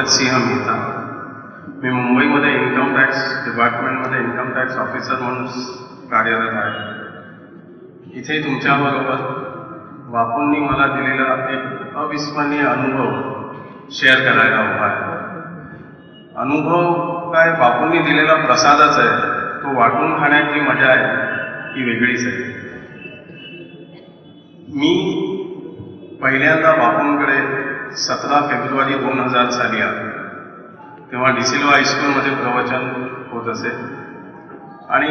पंकज सिंह मेहता. मी मुंबईमध्ये income tax डिपार्टमेंटमध्ये इन्कम टॅक्स ऑफिसर म्हणून कार्यरत आहे. इथे तुमच्याबरोबर बापूंनी मला दिलेला एक अविस्मरणीय अनुभव शेअर करायला हवा आहे. अनुभव काय बापूंनी दिलेला प्रसादच आहे. तो वाटून खाण्याची मजा आहे. ही वेगळीच आहे. मी पहिल्यांदा बापूंकडे सतरा फेब्रुवारी दोन हजार साली आलो. तेव्हा डिसिल्वा हायस्कूलमध्ये प्रवचन होत असे. आणि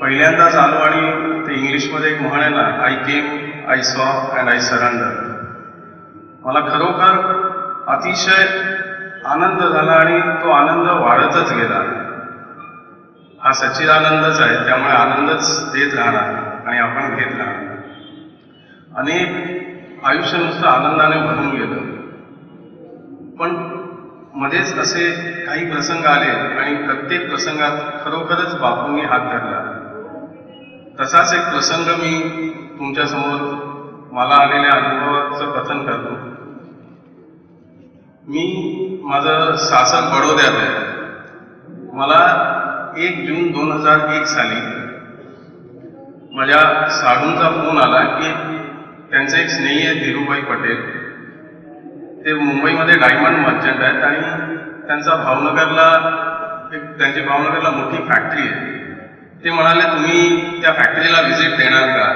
पहिल्यांदाच आलो आणि ते इंग्लिशमध्ये एक म्हण आहे ना I came I saw and I surrender मला खरोखर अतिशय आनंद झाला आणि तो आनंद वाढतच गेला. हा सच्चिदानंदच आहे त्यामुळे आनंदच देत राहणार आणि आपण घेत राहणार. अनेक आयुष्य नुसतं आनंदाने भरून गेलं. पण मध्येच असे काही प्रसंग आले आणि प्रत्येक प्रसंगात खरोखरच बापूंनी हात धरला. तसाच एक प्रसंग मी तुमच्यासमोर मला आलेल्या अनुभवाचं कथन करतो. मी माझं सासर बडोद्यात आहे. मला एक जून दोन हजार एक साली माझ्या साडूंचा फोन आला की त्यांचे एक स्नेही आहेत धीरूभाई पटेल. ते मुंबईमध्ये डायमंड मर्चंट आहेत आणि त्यांचा भावनगरला एक त्यांची भावनगरला मोठी फॅक्टरी आहे. ते म्हणाले तुम्ही त्या फॅक्टरीला व्हिजिट देणार का?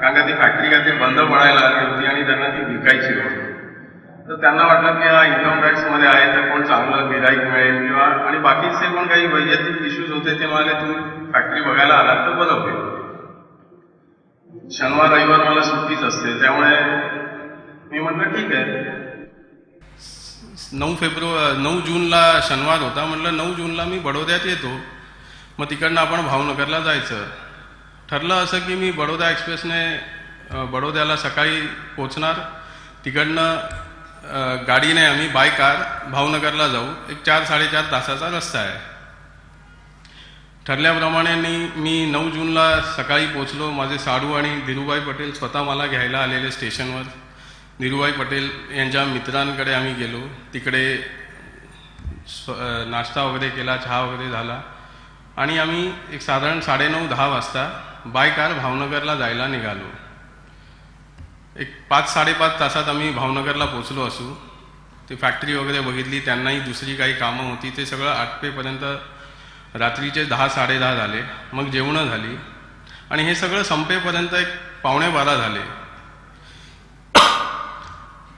कारण का ती फॅक्टरी काय ते बंद पडायला लागली होती आणि त्यांना ती विकायची होती. तर त्यांना वाटलं की हा इन्कम टॅक्समध्ये आहे तर कोण चांगलं गिराईक मिळेल किंवा आणि बाकीचे पण काही वैयक्तिक इश्यूज होते ते म्हणाले तुम्ही फॅक्टरी बघायला आलात तर बरं होईल. शनिवार रविवार मला सुट्टीच असते त्यामुळे मी म्हटलं ठीक आहे. नऊ फेब्रुवारी नऊ जूनला शनिवार होता म्हटलं नऊ जूनला मी बडोद्यात येतो. मग तिकडनं आपण भावनगरला जायचं. ठरलं असं की मी बडोदा एक्सप्रेसने बडोद्याला सकाळी पोचणार तिकडनं गाडीने आम्ही बाय कार भावनगरला जाऊ. एक चार साडेचार तासाचा रस्ता आहे. ठरल्याप्रमाणे मी मी नऊ जूनला सकाळी पोचलो. माझे साडू आणि धीरूभाई पटेल स्वतः मला घ्यायला आलेले स्टेशनवर. धीरूभाई पटेल यांच्या मित्रांकडे आम्ही गेलो. तिकडे स्व- नाश्ता वगैरे केला चहा वगैरे झाला. आणि आम्ही एक साधारण साडेनऊ दहा वाजता बाय कार भावनगरला जायला निघालो. एक पाच साडेपाच तासात आम्ही भावनगरला पोचलो असू. ती फॅक्टरी वगैरे बघितली त्यांनाही दुसरी काही कामं होती. ते सगळं आठपेपर्यंत रात्रीचे दहा साडेदहा झाले मग जेवणं झाली. आणि हे सगळं संपेपर्यंत एक पावणे बारा झाले.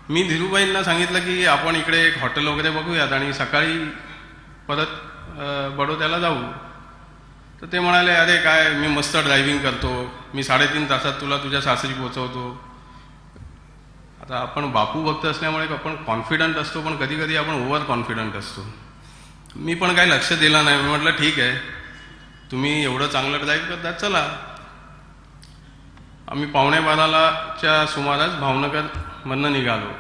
मी धीरूबाईंना सांगितलं की आपण इकडे एक हॉटेल वगैरे बघूयात आणि सकाळी परत बडोद्याला जाऊ. तर ते म्हणाले अरे काय मी मस्त ड्रायव्हिंग करतो. मी साडेतीन तासात तुला तुझ्या सासरी पोचवतो आता आपण बापू भक्त असल्यामुळे आपण कॉन्फिडंट असतो पण कधी कधी आपण ओव्हर कॉन्फिडंट असतो. मी पण काही लक्ष दिलं नाही. मी म्हटलं ठीक आहे. तुम्ही एवढं चांगलं जाईल करता चला. आम्ही पावणे बारालाच्या सुमारास भावनगरमधनं निघालो.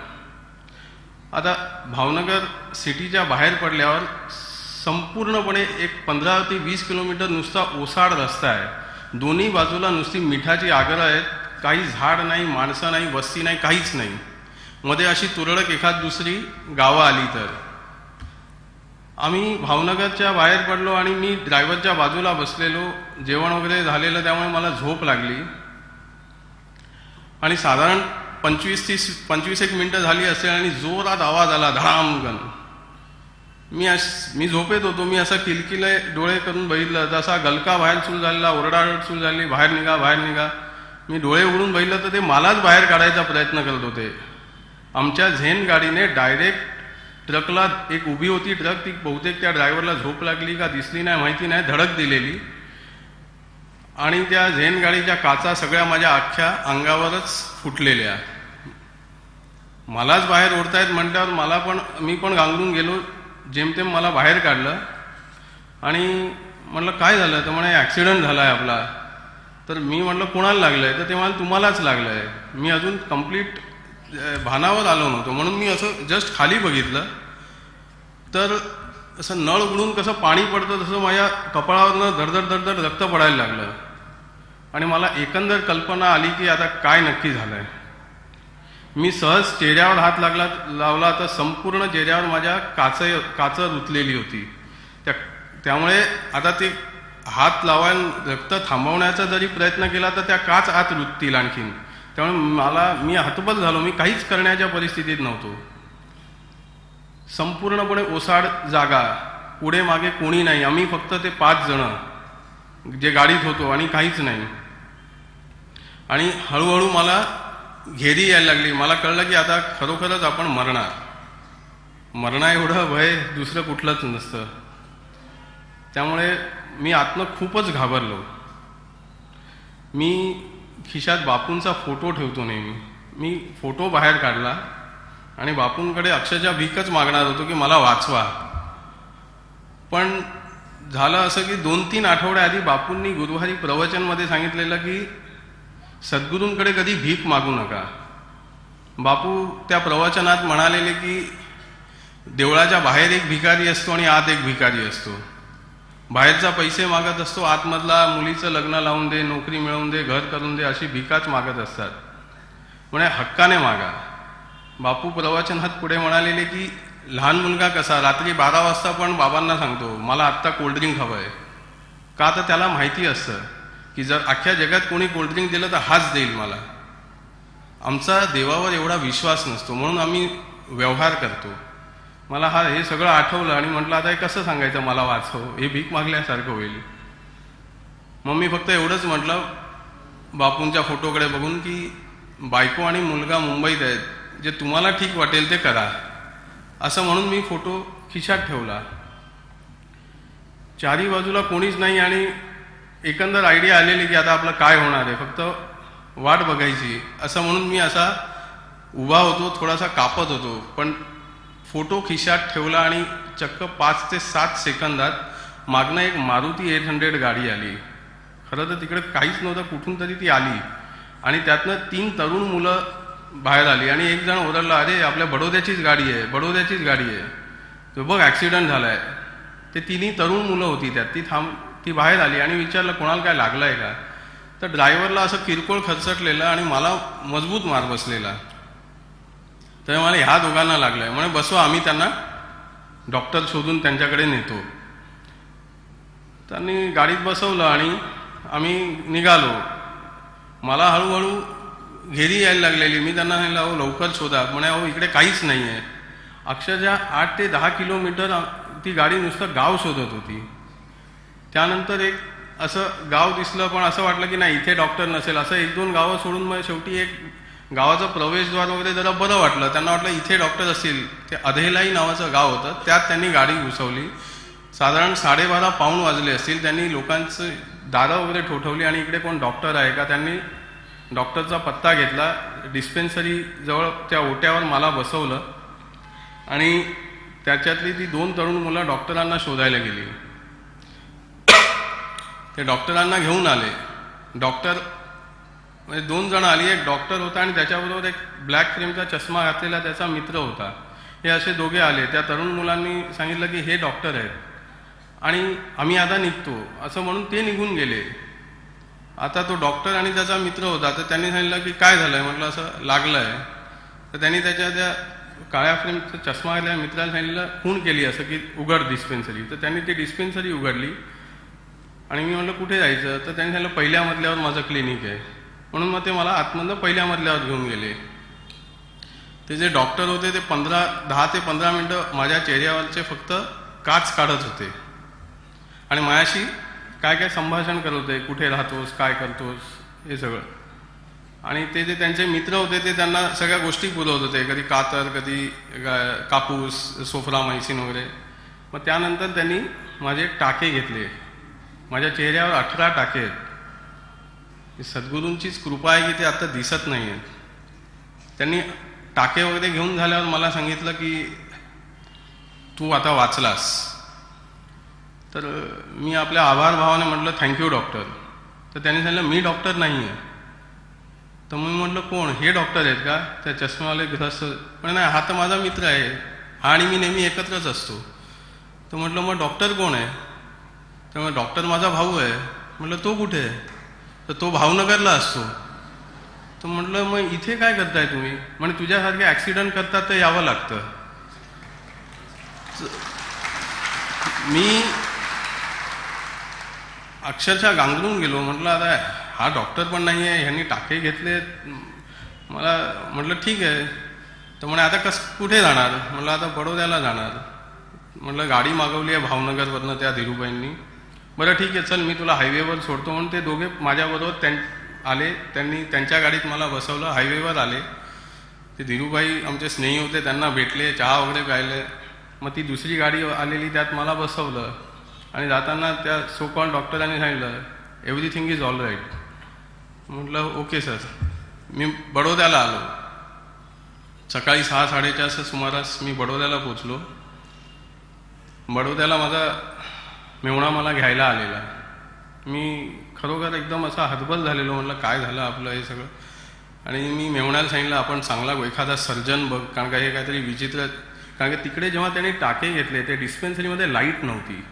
आता भावनगर सिटीच्या बाहेर पडल्यावर संपूर्णपणे एक पंधरा ते वीस किलोमीटर नुसता ओसाड रस्ता आहे. दोन्ही बाजूला नुसती मिठाची आगरं आहेत. काही झाड नाही माणसं नाही वस्ती नाही काहीच नाही. मध्ये अशी तुरळक एखाद दुसरी गावं आली तर. आम्ही भावनगरच्या बाहेर पडलो आणि मी ड्रायव्हरच्या बाजूला बसलेलो. जेवण वगैरे झालेलं त्यामुळे मला झोप लागली. आणि साधारण पंचवीस तीस पंचवीस एक मिनटं झाली असेल आणि जोरात आवाज आला धडामगन मी अश मी झोपेत होतो. मी असं किलकिले डोळे करून बघितलं. तसा गलका बाहेर सुरू झालेला ओरडाओरड सुरू झाली बाहेर निघा बाहेर निघा. मी डोळे उघडून बघितलं तर ते मलाच बाहेर काढायचा प्रयत्न करत होते. आमच्या झेन गाडीने डायरेक्ट ट्रकला एक उभी होती ट्रक ती बहुतेक त्या ड्रायव्हरला झोप लागली का दिसली नाही माहिती नाही धडक दिलेली. आणि त्या झेन गाडीच्या काचा सगळ्या माझ्या अख्ख्या अंगावरच फुटलेल्या. मलाच बाहेर ओढतायत म्हटल्यावर मला पण मी पण गांगरून गेलो. जेमतेम मला बाहेर काढलं. आणि म्हटलं काय झालं? तर म्हणे ॲक्सिडंट झाला आहे आपला. तर मी म्हटलं कोणाला लागलं आहे तर ते मला तुम्हालाच लागलं आहे मी अजून कंप्लीट भानावर आलो नव्हतो. म्हणून मी असं जस्ट खाली बघितलं. तर असं नळ उघडून कसं पाणी पडतं तसं माझ्या कपाळावरनं धडधड धडधड रक्त पडायला लागलं. आणि मला एकंदर कल्पना आली की आता काय नक्की झालं आहे मी सहज चेहऱ्यावर हात लागला लावला तर संपूर्ण चेहऱ्यावर माझ्या काच काच रुतलेली होती. त्या त्यामुळे आता ते हात लावायला रक्त थांबवण्याचा जरी प्रयत्न केला तर त्या काच आत रुततील आणखीन. त्यामुळे मला मी हतबल झालो. मी काहीच करण्याच्या परिस्थितीत नव्हतो. संपूर्णपणे ओसाड जागा. पुढे मागे कोणी नाही. आम्ही फक्त ते पाच जण जे गाडीत होतो आणि काहीच नाही. आणि हळूहळू मला घेरी यायला लागली. मला कळलं की आता खरोखरच आपण मरणार. मरणा एवढं भय दुसरं कुठलंच नसतं. त्यामुळे मी आतनं खूपच घाबरलो. मी खिशात बापूंचा फोटो ठेवतो नेहमी. मी फोटो बाहेर काढला आणि बापूंकडे अक्षरशः भीकच मागणार होतो की मला वाचवा. पण झालं असं की दोन तीन आठवड्याआधी बापूंनी गुरुवारी प्रवचनमध्ये सांगितलेलं की सद्गुरूंकडे कधी भीक मागू नका. बापू त्या प्रवचनात म्हणालेले की देवळाच्या बाहेर एक भिकारी असतो आणि आत एक भिकारी असतो. बाहेरचा पैसे मागत असतो आतमधला मुलीचं लग्न लावून दे नोकरी मिळवून दे घर करून दे अशी भिकाच मागत असतात. म्हणे हक्काने मागा. बापू प्रवचनात पुढे म्हणालेले की लहान मुलगा कसा? रात्री बारा वाजता पण बाबांना सांगतो मला आत्ता कोल्ड्रिंक हवं आहे का तर त्याला माहिती असतं की जर अख्ख्या जगात कोणी कोल्ड्रिंक दिलं तर हाच देईल मला. आमचा देवावर एवढा विश्वास नसतो म्हणून आम्ही व्यवहार करतो. मला हा हे सगळं आठवलं आणि म्हटलं आता हे कसं सांगायचं मला वाचव? हे भीक मागल्यासारखं होईल. मग मी फक्त एवढंच म्हटलं बापूंच्या फोटोकडे बघून की बायको आणि मुलगा मुंबईत आहेत. जे तुम्हाला ठीक वाटेल ते करा. असं म्हणून मी फोटो खिशात ठेवला. चारी बाजूला कोणीच नाही आणि एकंदर आयडिया आलेली की आता आपलं काय होणार आहे. फक्त वाट बघायची. असं म्हणून मी असा उभा होतो थोडासा कापत होतो. पण फोटो खिशात ठेवला आणि चक्क पाच ते सात सेकंदात मागनं एक मारुती एट हंड्रेड गाडी आली. खरं तर तिकडे काहीच नव्हतं कुठून तरी ती आली. आणि त्यातनं तीन तरुण मुलं बाहेर आली आणि एक जण ओरडला अरे आपल्या बडोद्याचीच गाडी आहे बडोद्याचीच गाडी आहे. तो बघ ॲक्सिडेंट आहे ते तिन्ही तरुण मुलं होती त्यात. ती थांब ती बाहेर आली आणि विचारलं कोणाला काय लागलं आहे का? तर ड्रायव्हरला असं किरकोळ खरचटलेलं आणि मला मजबूत मार बसलेला. तर मला ह्या दोघांना लागलं आहे म्हणे बसवा आम्ही त्यांना डॉक्टर शोधून त्यांच्याकडे नेतो. त्यांनी गाडीत बसवलं आणि आम्ही निघालो. मला हळूहळू घेरी यायला लागलेली. मी त्यांना सांगितलं अहो लवकर शोधा. म्हणे अहो इकडे काहीच नाही आहे अक्षरशः आठ ते दहा किलोमीटर ती गाडी नुसतं गाव शोधत होती. त्यानंतर एक असं गाव दिसलं पण असं वाटलं की नाही इथे डॉक्टर नसेल. असं एक दोन गावं सोडून मग शेवटी एक गावाचं प्रवेशद्वार वगैरे जरा बरं वाटलं. त्यांना वाटलं इथे डॉक्टर असतील. ते अधेलाई नावाचं गाव होतं. त्यात त्यांनी गाडी घुसवली. साधारण साडेबारा पाऊण वाजले असतील. त्यांनी लोकांचं दारं वगैरे ठोठवली आणि इकडे कोण डॉक्टर आहे का? त्यांनी डॉक्टरचा पत्ता घेतला. डिस्पेन्सरी जवळ त्या ओट्यावर मला बसवलं. आणि त्याच्यातली ती दोन तरुण मुलं डॉक्टरांना शोधायला गेली. ते डॉक्टरांना घेऊन आले. डॉक्टर म्हणजे दोन जण आली एक डॉक्टर होता आणि त्याच्याबरोबर एक ब्लॅक फ्रेमचा चष्मा घातलेला त्याचा मित्र होता. हे असे दोघे आले. त्या तरुण मुलांनी सांगितलं की हे डॉक्टर आहेत. आणि आम्ही आता निघतो. असं म्हणून ते निघून गेले. आता तो डॉक्टर आणि त्याचा मित्र होता. तर त्यांनी सांगितलं की काय झालं आहे म्हटलं असं लागलं आहे तर त्यांनी त्याच्या त्या काळ्या फ्रेमचा चष्मा घातल्या मित्राला सांगितलं खून केली असं की उघड डिस्पेन्सरी तर त्यांनी ती डिस्पेन्सरी उघडली. आणि मी म्हटलं कुठे जायचं? तर त्यांनी सांगितलं पहिल्या मजल्यावर माझं क्लिनिक आहे. म्हणून मग ते मला आतमधनं पहिल्या मजल्यावर घेऊन गेले. ते जे डॉक्टर होते ते पंधरा दहा ते पंधरा मिनटं माझ्या चेहऱ्यावरचे फक्त काच काढत होते. आणि माझ्याशी काय काय संभाषण करत होते कुठे राहतोस काय करतोस हे सगळं. आणि ते जे त्यांचे मित्र होते ते त्यांना सगळ्या गोष्टी पुरवत होते. कधी कातर कधी कापूस सोफरा मैसिन वगैरे. मग त्यानंतर त्यांनी माझे टाके घेतले. माझ्या चेहऱ्यावर अठरा टाके आहेत. सद्गुरूंचीच कृपा आहे की ते आता दिसत नाही आहेत त्यांनी टाके वगैरे घेऊन झाल्यावर मला सांगितलं की तू आता वाचलास. तर मी आपल्या आभार भावाने म्हटलं थँक्यू डॉक्टर तर त्यांनी सांगितलं मी डॉक्टर नाही आहे तर मी म्हटलं कोण? हे डॉक्टर आहेत का? त्या चष्मावाले ग्रस्त पण नाही हा तर माझा मित्र आहे हा आणि मी नेहमी एकत्रच असतो. तर म्हटलं मग डॉक्टर कोण आहे? तर मग डॉक्टर माझा भाऊ आहे. म्हटलं तो कुठे आहे? तर तो भावनगरला असतो. तर म्हटलं मग इथे काय करताय तुम्ही? म्हणजे तुझ्यासारखे ॲक्सिडेंट करतात तर यावं लागतं. मी अक्षरशः गांगरून गेलो. म्हटलं आता हा डॉक्टर पण नाही आहे ह्यांनी टाके घेतले मला म्हटलं ठीक आहे. तर म्हणे आता कस कुठे जाणार? म्हटलं आता बडोद्याला जाणार. म्हटलं गाडी मागवली आहे भावनगरवरनं त्या धीरूबाईंनी. बरं ठीक आहे चल मी तुला हायवेवर सोडतो. म्हणून ते दोघे माझ्याबरोबर त्यां आले. त्यांनी त्यांच्या गाडीत मला बसवलं. हायवेवर आले. ते धीरूभाई आमचे स्नेही होते. त्यांना भेटले चहा वगैरे प्यायले. मग ती दुसरी गाडी आलेली त्यात मला बसवलं. आणि जाताना त्या सोकॉन डॉक्टरांनी सांगितलं एव्हरीथिंग इज ऑल राईट म्हटलं ओके सर मी बडोद्याला आलो. सकाळी सहा साडेचारच्या सुमारास मी बडोद्याला पोचलो. बडोद्याला माझा मेवणा मला घ्यायला आलेला मी खरोखर एकदम असा हतबल झालेलो म्हटलं काय झालं आपलं हे सगळं? आणि मी मेवण्याला सांगितलं आपण चांगला एखादा सर्जन बघ. कारण का हे काहीतरी विचित्र कारण की तिकडे जेव्हा त्यांनी टाके घेतले ते डिस्पेन्सरीमध्ये लाइट नव्हती.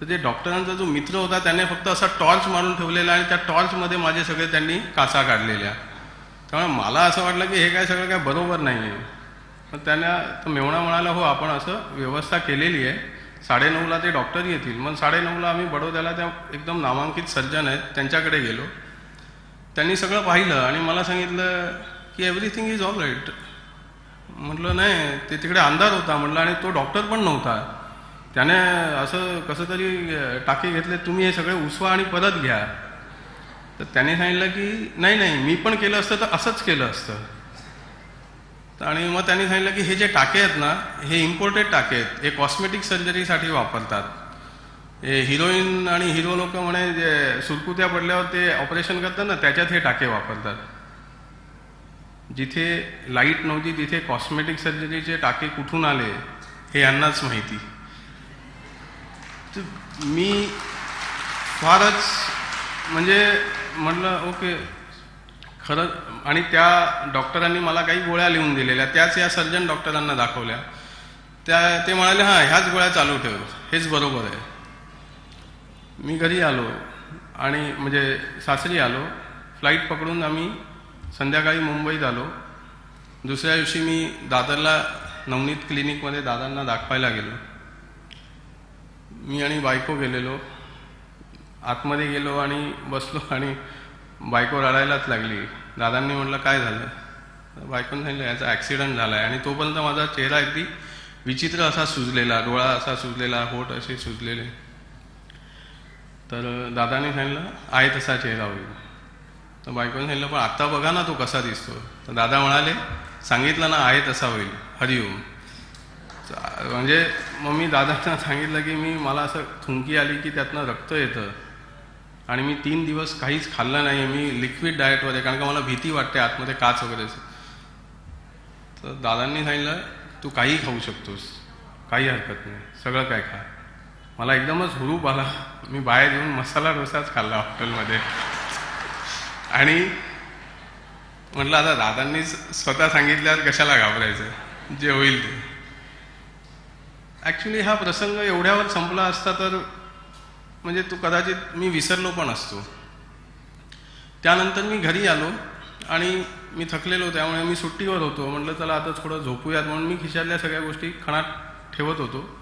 तर ते डॉक्टरांचा जो मित्र होता त्याने फक्त असा टॉर्च मारून ठेवलेला आणि त्या टॉर्चमध्ये माझे सगळे त्यांनी कासा काढलेल्या. त्यामुळे मला असं वाटलं की हे काय सगळं काय बरोबर नाही आहे मग त्यांना तर मेवणा म्हणाला हो आपण असं व्यवस्था केलेली आहे. साडेनऊला ते डॉक्टर येतील. मग साडेनऊला आम्ही बडोद्याला त्या एकदम नामांकित सर्जन आहेत त्यांच्याकडे गेलो. त्यांनी सगळं पाहिलं आणि मला सांगितलं की एव्हरीथिंग इज ऑल राईट म्हटलं नाही ते तिकडे अंधार होता म्हटलं आणि तो डॉक्टर पण नव्हता. त्याने असं कसं तरी टाके घेतले तुम्ही हे सगळे उसवा आणि परत घ्या. तर त्याने सांगितलं की नाही नाही मी पण केलं असतं तर असंच केलं असतं. आणि मग त्यांनी सांगितलं की हे जे टाके आहेत ना हे इम्पोर्टेड टाके आहेत. हे कॉस्मेटिक सर्जरीसाठी वापरतात. हे हिरोईन आणि हिरो लोक म्हणे जे सुरकुत्या पडल्यावर ते ऑपरेशन करतात ना त्याच्यात हे टाके वापरतात. जिथे लाइट नव्हती तिथे कॉस्मेटिक सर्जरीचे टाके कुठून आले हे यांनाच माहिती. मी फारच म्हणजे म्हटलं ओके खरं आणि त्या डॉक्टरांनी मला काही गोळ्या लिहून दिलेल्या त्याच या सर्जन डॉक्टरांना दाखवल्या. त्या ते म्हणाले हां ह्याच गोळ्या चालू ठेव हेच बरोबर आहे. मी घरी आलो आणि म्हणजे सासरी आलो फ्लाईट पकडून आम्ही संध्याकाळी मुंबईत आलो. दुसऱ्या दिवशी मी दादरला नवनीत क्लिनिकमध्ये दादांना दाखवायला गेलो. मी आणि बायको गेलेलो. आतमध्ये गेलो आणि बसलो आणि बायको रडायलाच लागली. दादांनी म्हटलं काय झालं? बायकोन सांगितलं याचा ॲक्सिडेंट झाला आहे आणि तोपर्यंत माझा चेहरा अगदी विचित्र असा सुजलेला डोळा असा सुजलेला होठ असे सुजलेले. तर दादाने सांगितलं आहे तसा चेहरा होईल. तर बायकोने सांगितलं पण आत्ता बघा ना तो कसा दिसतो तर दादा म्हणाले सांगितलं ना आहे तसा होईल. हरिओम म्हणजे मग मी दादांना सांगितलं की मी मला असं थुंकी आली की त्यातनं रक्त येतं. आणि मी तीन दिवस काहीच खाल्लं नाही मी लिक्विड डाएटवर आहे कारण का मला भीती वाटते आतमध्ये काच वगैरे तर दादांनी सांगितलं तू काही खाऊ शकतोस काही हरकत नाही सगळं काय खा. मला एकदमच हुरूप आला. मी बाहेर येऊन मसाला डोसाच खाल्ला हॉटेलमध्ये. आणि म्हटलं आता दादांनीच स्वतः सांगितल्यावर कशाला घाबरायचं? जे होईल ते. ॲक्च्युली हा प्रसंग एवढ्यावर संपला असता तर म्हणजे तो कदाचित मी विसरलो पण असतो. त्यानंतर मी घरी आलो आणि मी थकलेलो त्यामुळे मी सुट्टीवर होतो. म्हटलं चला आता थोडं झोपूयात. म्हणून मी खिशातल्या सगळ्या गोष्टी खणात ठेवत होतो.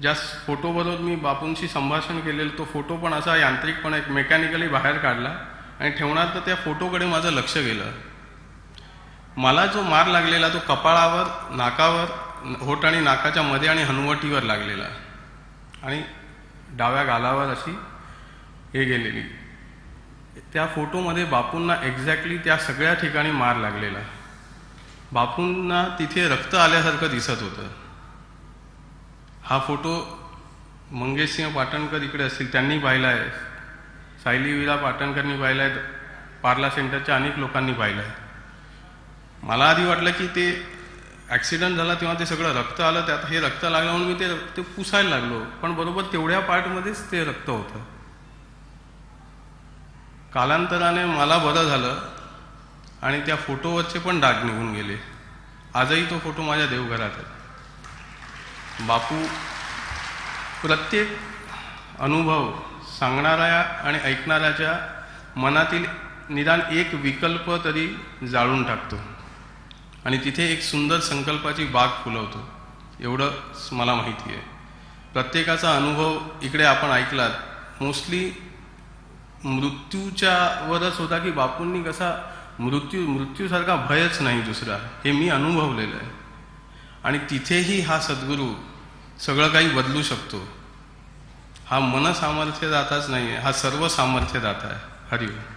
ज्या फोटोबरोबर मी बापूंशी संभाषण केलेलं तो फोटो पण असा यांत्रिकपणे एक मेकॅनिकली बाहेर काढला आणि ठेवणार तर त्या फोटोकडे माझं लक्ष गेलं. मला जो मार लागलेला तो कपाळावर नाकावर होट आणि नाकाच्या मध्ये आणि हनुवटीवर लागलेला. आणि डाव्या गालावर अशी हे गेलेली. त्या फोटोमध्ये बापूंना एक्झॅक्टली त्या सगळ्या ठिकाणी मार लागलेला. बापूंना तिथे रक्त आल्यासारखं दिसत होतं. हा फोटो मंगेशसिंह पाटणकर इकडे असतील त्यांनी पाहिला आहे. सायली विरा पाटणकरनी पाहिला आहे पार्ला सेंटरच्या अनेक लोकांनी पाहिला आहे. मला आधी वाटलं की ते ॲक्सिडेंट झाला तेव्हा ते सगळं रक्त आलं त्यात हे रक्त लागलं म्हणून मी ते ते पुसायला लागलो. पण बरोबर तेवढ्या पार्टमध्येच ते रक्त होतं. कालांतराने मला बरं झालं आणि त्या फोटोवरचे पण डाग निघून गेले. आजही तो फोटो माझ्या देवघरात आहे. बापू प्रत्येक अनुभव सांगणाऱ्या आणि ऐकणाऱ्याच्या मनातील निदान एक विकल्प तरी जाळून टाकतो. आणि तिथे एक सुंदर संकल्पाची बाग फुलवतो. एवढं मला माहिती आहे. प्रत्येकाचा अनुभव इकडे आपण ऐकलात. मोस्टली मृत्यूच्या वरच होता की बापूंनी कसा मृत्यू मृत्यूसारखा भयच नाही दुसरा. हे मी अनुभवलेलं आहे. आणि तिथेही हा सद्गुरू सगळं काही बदलू शकतो. हा मन सामर्थ्य दाताच नाही आहे हा सर्व सामर्थ्य दाता आहे. हरिओम.